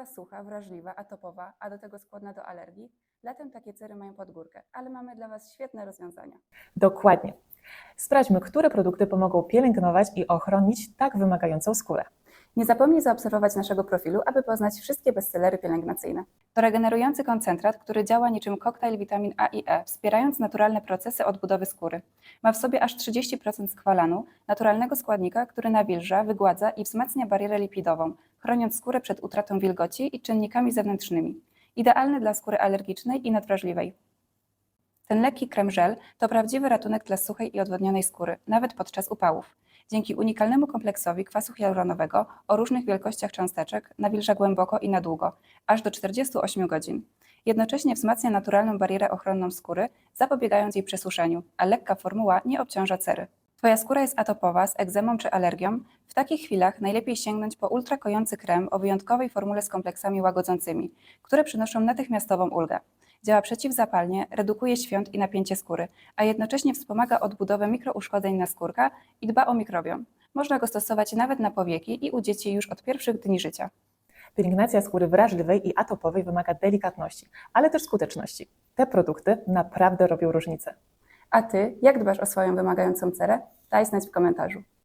skóra sucha, wrażliwa, atopowa, a do tego skłonna do alergii, latem takie cery mają pod górkę, ale mamy dla Was świetne rozwiązania. Dokładnie. Sprawdźmy, które produkty pomogą pielęgnować i ochronić tak wymagającą skórę. Nie zapomnij zaobserwować naszego profilu, aby poznać wszystkie bestsellery pielęgnacyjne. To regenerujący koncentrat, który działa niczym koktajl witamin A i E, wspierając naturalne procesy odbudowy skóry. Ma w sobie aż 30% skwalanu, naturalnego składnika, który nawilża, wygładza i wzmacnia barierę lipidową, chroniąc skórę przed utratą wilgoci i czynnikami zewnętrznymi. Idealny dla skóry alergicznej i nadwrażliwej. Ten lekki krem żel to prawdziwy ratunek dla suchej i odwodnionej skóry, nawet podczas upałów. Dzięki unikalnemu kompleksowi kwasu hialuronowego o różnych wielkościach cząsteczek nawilża głęboko i na długo, aż do 48 godzin. Jednocześnie wzmacnia naturalną barierę ochronną skóry, zapobiegając jej przesuszeniu, a lekka formuła nie obciąża cery. Twoja skóra jest atopowa, z egzemą czy alergią? W takich chwilach najlepiej sięgnąć po ultrakojący krem o wyjątkowej formule z kompleksami łagodzącymi, które przynoszą natychmiastową ulgę. Działa przeciwzapalnie, redukuje świąt i napięcie skóry, a jednocześnie wspomaga odbudowę mikrouszkodzeń naskórka i dba o mikrobiom. Można go stosować nawet na powieki i u dzieci już od pierwszych dni życia. Pielęgnacja skóry wrażliwej i atopowej wymaga delikatności, ale też skuteczności. Te produkty naprawdę robią różnicę. A Ty, jak dbasz o swoją wymagającą cerę? Daj znać w komentarzu.